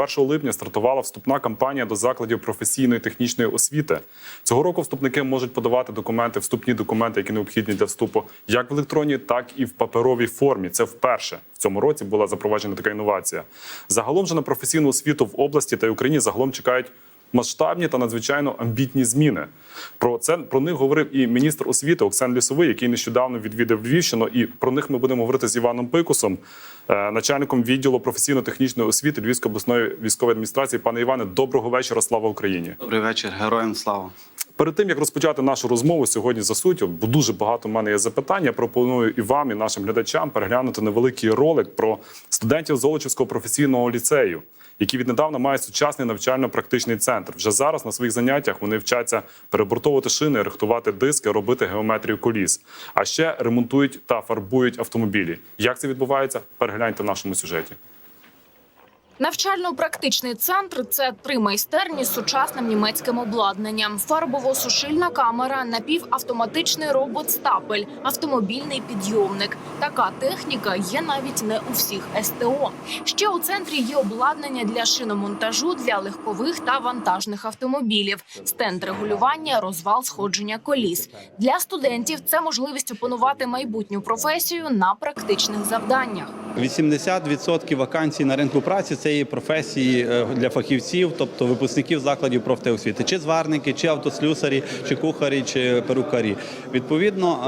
1 липня стартувала вступна кампанія до закладів професійної технічної освіти. Цього року вступники можуть подавати документи, вступні документи, які необхідні для вступу, як в електронній, так і в паперовій формі. Це вперше в цьому році була запроваджена така інновація. Загалом же на професійну освіту в області та й Україні загалом чекають масштабні та надзвичайно амбітні зміни. Про це про них говорив і міністр освіти Оксан Лісовий, який нещодавно відвідав Львівщину. І про них ми будемо говорити з Іваном Пикусом, е, начальником відділу професійно-технічної освіти Львівської обласної військової адміністрації. Пане Іване, доброго вечора. Слава Україні! Добрий вечір, героям слава. Перед тим як розпочати нашу розмову сьогодні за суттю, бо дуже багато в мене є запитань. Я пропоную і вам, і нашим глядачам переглянути невеликий ролик про студентів Золочівського професійного ліцею, які віднедавна мають сучасний навчально-практичний центр. Вже зараз на своїх заняттях вони вчаться перебортовувати шини, рихтувати диски, робити геометрію коліс. А ще ремонтують та фарбують автомобілі. Як це відбувається? Перегляньте в нашому сюжеті. Навчально-практичний центр це три майстерні з сучасним німецьким обладнанням: фарбово-сушильна камера, напівавтоматичний робот-стапель, автомобільний підйомник. Така техніка є навіть не у всіх СТО. Ще у центрі є обладнання для шиномонтажу для легкових та вантажних автомобілів, стенд регулювання, розвал сходження коліс. Для студентів це можливість опанувати майбутню професію на практичних завданнях. 80% вакансій на ринку праці це є професії е, для фахівців, тобто випускників закладів профтеосвіти, чи зварники, чи автослюсарі, чи кухарі, чи перукарі. Відповідно,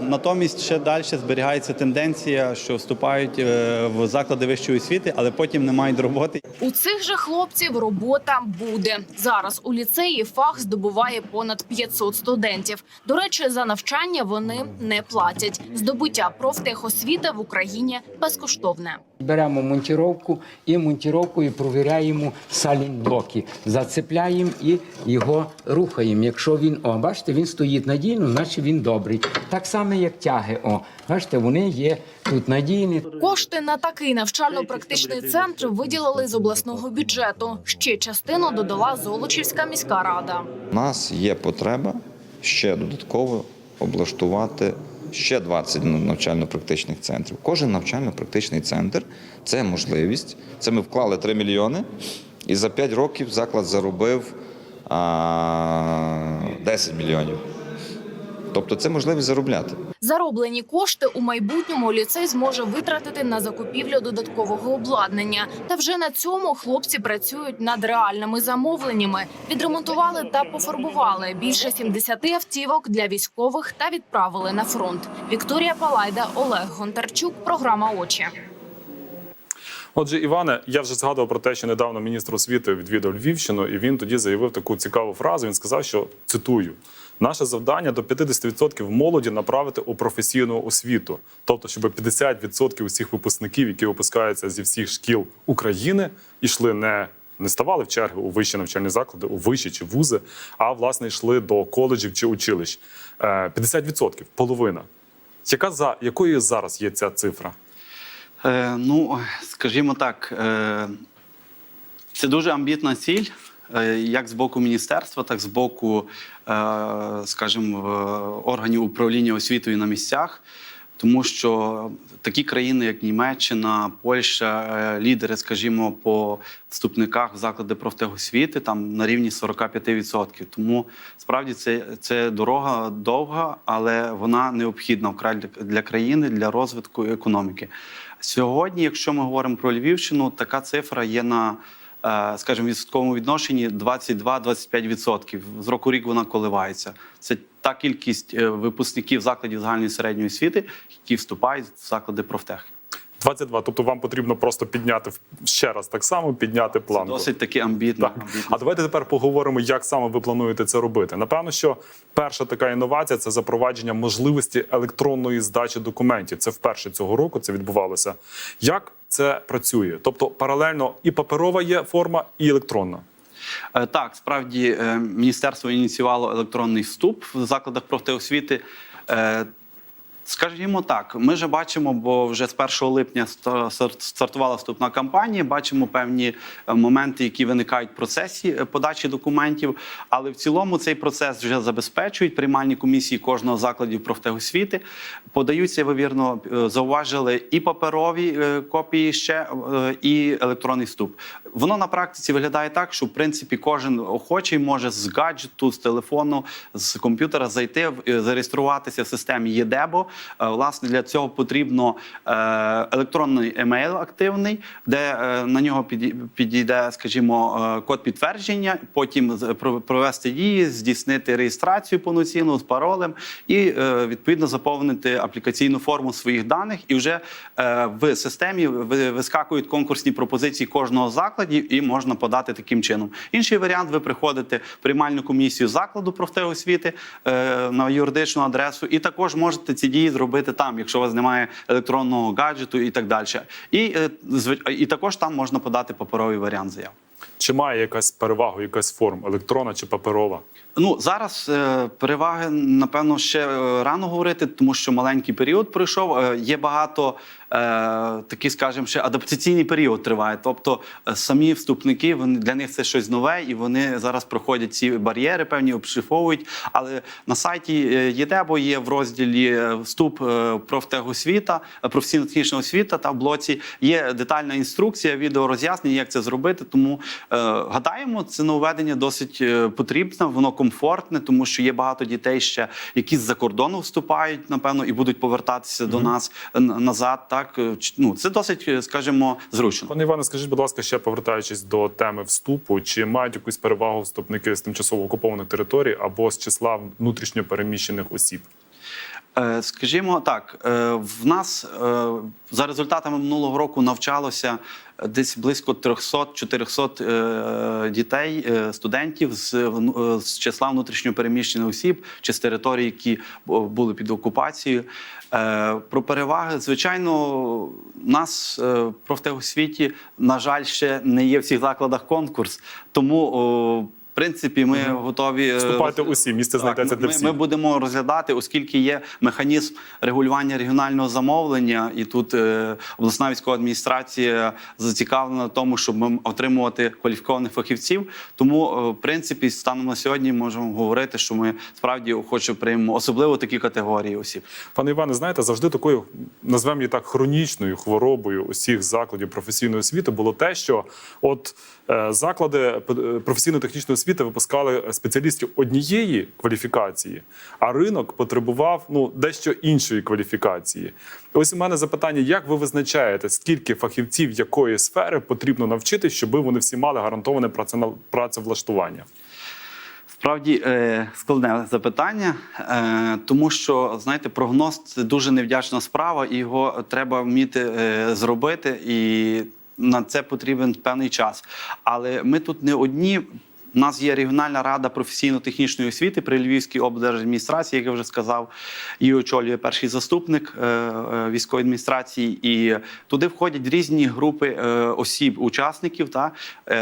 е, натомість ще далі зберігається тенденція, що вступають е, в заклади вищої освіти, але потім не мають роботи. У цих же хлопців робота буде зараз. У ліцеї фах здобуває понад 500 студентів. До речі, за навчання вони не платять. Здобуття профтехосвіти в Україні безкоштовне. Беремо монтіровку і монтіровкою провіряємо салінблоки. Зацепляємо і його рухаємо. Якщо він, о, бачите, він стоїть надійно, значить він добрий. Так само, як тяги. О, бачите, вони є тут надійні. Кошти на такий навчально-практичний центр виділили з обласного бюджету. Ще частину додала Золочівська міська рада. У нас є потреба ще додатково облаштувати ще 20 навчально-практичних центрів. Кожен навчально-практичний центр це можливість. Це ми вклали 3 мільйони, і за 5 років заклад заробив а, 10 мільйонів. Тобто це можливість заробляти. Зароблені кошти у майбутньому ліцей зможе витратити на закупівлю додаткового обладнання. Та вже на цьому хлопці працюють над реальними замовленнями. Відремонтували та пофарбували більше 70 автівок для військових та відправили на фронт. Вікторія Палайда, Олег Гонтарчук. Програма очі. Отже, Іване, я вже згадував про те, що недавно міністр освіти відвідав Львівщину, і він тоді заявив таку цікаву фразу. Він сказав, що цитую. Наше завдання до 50% молоді направити у професійну освіту, тобто, щоб 50% усіх випускників, які випускаються зі всіх шкіл України, йшли не не ставали в черги у вищі навчальні заклади, у вищі чи вузи, а власне йшли до коледжів чи училищ. Е, 50% – половина. Яка за якою зараз є ця цифра? Е, ну, скажімо так, е, це дуже амбітна ціль, е, як з боку міністерства, так і з боку, е, скажімо, е, органів управління освітою на місцях. Тому що такі країни, як Німеччина, Польща, е, лідери, скажімо, по вступниках в заклади профтехосвіти там на рівні 45%. Тому справді це, це дорога довга, але вона необхідна вкрай для країни, для розвитку економіки. Сьогодні, якщо ми говоримо про Львівщину, така цифра є на е, скажімо, відсотковому відношенні 22-25%. З року рік вона коливається. Це та кількість е, випускників закладів загальної середньої освіти, які вступають в заклади профтех. 22. Тобто вам потрібно просто підняти ще раз так само, підняти планку. Досить таки амбітно. Так. амбітно. А давайте тепер поговоримо, як саме ви плануєте це робити. Напевно, що перша така інновація це запровадження можливості електронної здачі документів. Це вперше цього року це відбувалося. Як це працює? Тобто паралельно і паперова є форма, і електронна. Е, Так, справді е, міністерство ініціювало електронний вступ в закладах профтеосвіти. Скажімо так, ми вже бачимо, бо вже з 1 липня стартувала вступна кампанія. Бачимо певні е, моменти, які виникають в процесі е, подачі документів. Але в цілому цей процес вже забезпечують приймальні комісії кожного закладів профтехосвіти. Подаються, ви вірно е, зауважили, і паперові копії ще, і електронний вступ. Воно на практиці виглядає так, що в принципі кожен охочий може з гаджету, з телефону, з комп'ютера зайти е, зареєструватися в системі ЄДЕБО. Е, Власне, для цього потрібно е, електронний емейл активний, де на нього підійде, скажімо, код підтвердження. Потім провести дії, здійснити реєстрацію повноцінну з паролем і відповідно заповнити аплікаційну форму своїх даних. І вже в системі вискакують конкурсні пропозиції кожного з закладів, і можна подати таким чином. Інший варіант: ви приходите в приймальну комісію закладу профтехосвіти е, на юридичну адресу, і також можете ці дії зробити там, якщо у вас немає електронного гаджету і так далі. І, е, і також там можна подати паперовий варіант заяв. Чи має якась перевагу, якась форм, електронна чи паперова? Ну зараз е, переваги напевно ще е, рано говорити, тому що маленький період пройшов. Е, є багато такий, скажімо, ще адаптаційний період триває. Тобто е, самі вступники вони для них це щось нове, і вони зараз проходять ці бар'єри, певні обшифовують. Але на сайті е, ЄДЕБО є в розділі е, вступ е, профтехосвіта, е, професійно-технічна освіта та в блоці є детальна інструкція, відео роз'яснення, як це зробити. Тому е, гадаємо, це нововведення досить е, потрібне, воно комфортне, тому що є багато дітей ще, які з-за кордону вступають, напевно, і будуть повертатися до нас е, назад. Так Е, ч- ну це досить, е, скажімо, зручно. Пане Іване, скажіть, будь ласка, ще повертаючись до теми вступу, чи мають якусь перевагу вступники з тимчасово окупованих територій або з числа внутрішньо переміщених осіб? Е, Скажімо так, е, в нас е, за результатами минулого року навчалося десь близько 300-400 е, дітей, студентів з, з числа внутрішньопереміщених осіб чи з територій, які були під окупацією. Про переваги, звичайно, нас профтехосвіті, на жаль, ще не є в всіх закладах конкурс, тому. В принципі, ми готові е, Вступайте роз- усі, місце знайдеться для ми, всіх. ми будемо розглядати, оскільки є механізм регулювання регіонального замовлення, і тут е, обласна військова адміністрація зацікавлена в тому, щоб ми отримувати кваліфікованих фахівців. Тому, е, в принципі, станом на сьогодні можемо говорити, що ми справді охоче приймемо особливо такі категорії осіб. Пане Іване, знаєте, завжди такою назвемо її так хронічною хворобою усіх закладів професійної освіти було те, що от е, заклади е, професійно-технічної освіти випускали спеціалістів однієї кваліфікації, а ринок потребував ну дещо іншої кваліфікації. Ось у мене запитання: як ви визначаєте, скільки фахівців якої сфери потрібно навчити, щоб вони всі мали гарантоване праце- працевлаштування? Справді е, складне запитання, е, тому що знаєте, прогноз це дуже невдячна справа, і його треба вміти е, зробити, і на це потрібен певний час. Але ми тут не одні. У нас є регіональна рада професійно-технічної освіти при Львівській облдержадміністрації, як я вже сказав, її очолює перший заступник е, е, військової адміністрації. І туди входять різні групи е, осіб, учасників. Та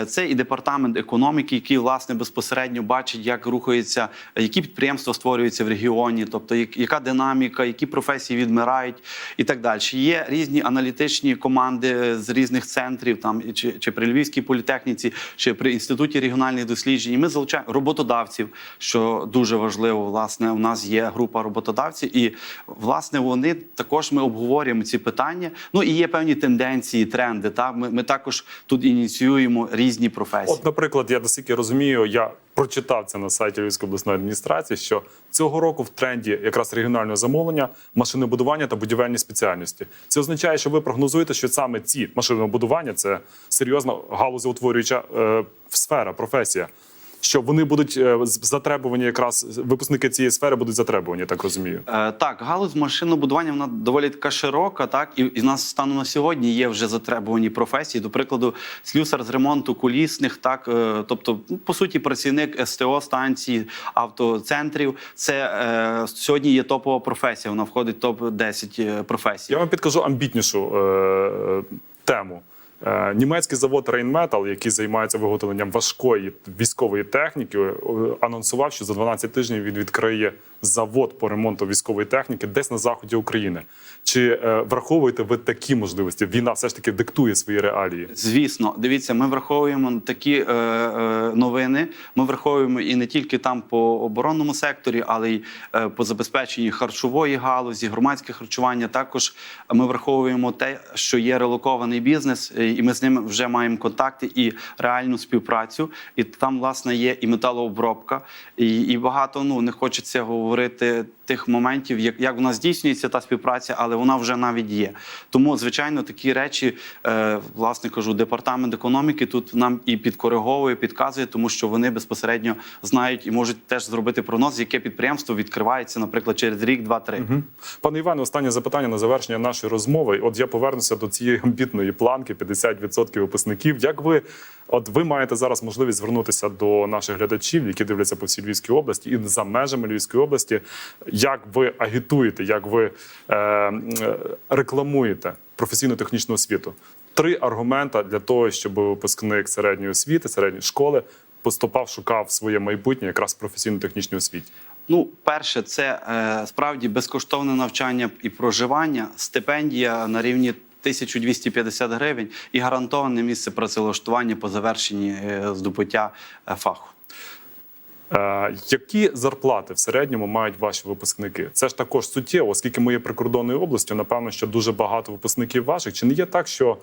це і департамент економіки, який власне безпосередньо бачить, як рухається, які підприємства створюються в регіоні, тобто яка динаміка, які професії відмирають, і так далі. Є різні аналітичні команди з різних центрів, там чи, чи при Львівській політехніці, чи при інституті регіональних досліджень. І Ми залучаємо роботодавців, що дуже важливо. Власне, у нас є група роботодавців, і власне вони також ми обговорюємо ці питання. Ну і є певні тенденції, тренди. Та ми, ми також тут ініціюємо різні професії. От, наприклад, я наскільки розумію, я прочитав це на сайті Львівської обласної адміністрації, що цього року в тренді якраз регіонального замовлення машинобудування та будівельні спеціальності. Це означає, що ви прогнозуєте, що саме ці машинобудування це серйозна галузеутворююча е, сфера, професія. Що вони будуть е, затребувані, якраз випускники цієї сфери будуть затребувані, так розумію. Е, Так, галузь машинобудування вона доволі така широка, так і, і нас станом на сьогодні є вже затребувані професії. До прикладу, слюсар з ремонту колісних, так е, тобто, ну, по суті, працівник СТО станції, автоцентрів. Це е, сьогодні є топова професія. Вона входить в топ 10 професій. Я вам підкажу амбітнішу е, тему. Е, німецький завод Rheinmetall, який займається виготовленням важкої військової техніки, е, анонсував, що за 12 тижнів він відкриє завод по ремонту військової техніки десь на заході України. Чи е, враховуєте ви такі можливості? Війна все ж таки диктує свої реалії. Звісно, дивіться, ми враховуємо такі е, е, новини. Ми враховуємо і не тільки там по оборонному секторі, але й е, по забезпеченні харчової галузі, громадське харчування. Також ми враховуємо те, що є релокований бізнес, і, ми з ними вже маємо контакти і реальну співпрацю. І там, власне, є і металообробка, і, і багато ну не хочеться говорити тих моментів, як, як вона здійснюється та співпраця, але вона вже навіть є. Тому, звичайно, такі речі, е, власне кажу, департамент економіки тут нам і підкориговує, підказує, тому що вони безпосередньо знають і можуть теж зробити прогноз, яке підприємство відкривається, наприклад, через рік, два-три. Пане Іване, останнє запитання на завершення нашої розмови. От я повернуся до цієї амбітної планки 50% випускників. Як ви, от ви маєте зараз можливість звернутися до наших глядачів, які дивляться по всій Львівській області і за межами Львівської області, як ви агітуєте, як ви е, е, рекламуєте професійну технічну освіту? Три аргумента для того, щоб випускник середньої освіти, середньої школи поступав, шукав своє майбутнє якраз професійно-технічній освіті. Ну, перше, це е, справді безкоштовне навчання і проживання, стипендія на рівні 1250 гривень і гарантоване місце працевлаштування по завершенні е, здобуття е, фаху. Е, які зарплати в середньому мають ваші випускники? Це ж також суттєво, оскільки ми є прикордонною областю. Напевно, що дуже багато випускників ваших. Чи не є так, що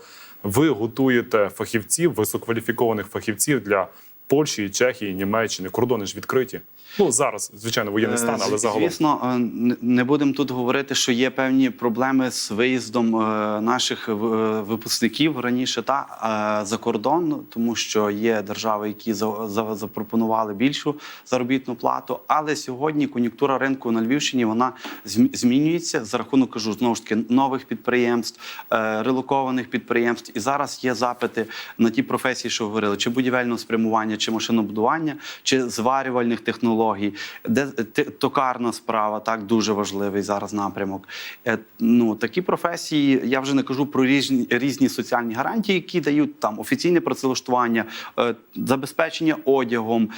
ви готуєте фахівців, висококваліфікованих фахівців для Польщі, Чехії, Німеччини? Кордони ж відкриті. Ну зараз, звичайно, воєнний стан, але Е, загалом. Звісно, е, не- будемо тут говорити, що є певні проблеми з виїздом е, наших е, випускників раніше та е, за кордон, тому що є держави, які за- за- запропонували більшу заробітну плату. Але сьогодні кон'юнктура ринку на Львівщині вона змінюється за рахунок кажу знову ж таки нових підприємств, е, релокованих підприємств. І зараз є запити на ті професії, що говорили, чи будівельного спрямування, чи машинобудування, чи зварювальних технологій, де токарна справа, так дуже важливий зараз напрямок. Е, Ну такі професії, я вже не кажу про різні різні соціальні гарантії, які дають там офіційне працевлаштування, е, забезпечення одягом.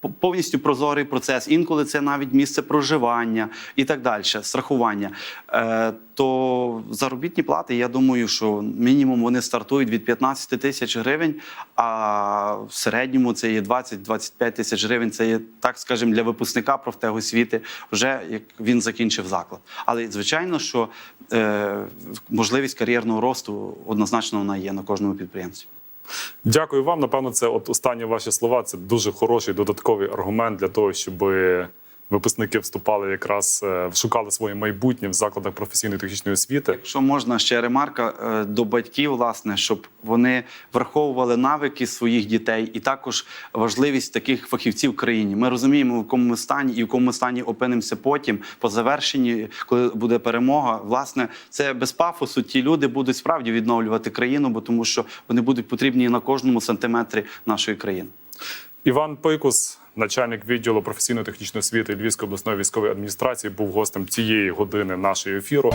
По- Повністю прозорий процес, інколи це навіть місце проживання і так далі, страхування. Е, то заробітні плати, я думаю, що мінімум вони стартують від 15 тисяч гривень, а в середньому це є 20-25 тисяч гривень. Це є, так скажемо, для випускника профтехосвіти, вже як він закінчив заклад. Але звичайно, що е, можливість кар'єрного росту однозначно вона є на кожному підприємстві. Дякую вам. Напевно, це от останні ваші слова. Це дуже хороший додатковий аргумент для того, щоб випускники вступали якраз е, шукали своє майбутнє в закладах професійної технічної освіти. Якщо можна ще ремарка е, до батьків, власне, щоб вони враховували навики своїх дітей, і також важливість таких фахівців в країні. Ми розуміємо, в якому ми стані і в якому ми стані опинимося потім, по завершенні, коли буде перемога. Власне, це без пафосу. Ті люди будуть справді відновлювати країну, бо тому що вони будуть потрібні на кожному сантиметрі нашої країни. Іван Пикус, начальник відділу професійно-технічної освіти Львівської обласної військової адміністрації, був гостем цієї години нашої ефіру.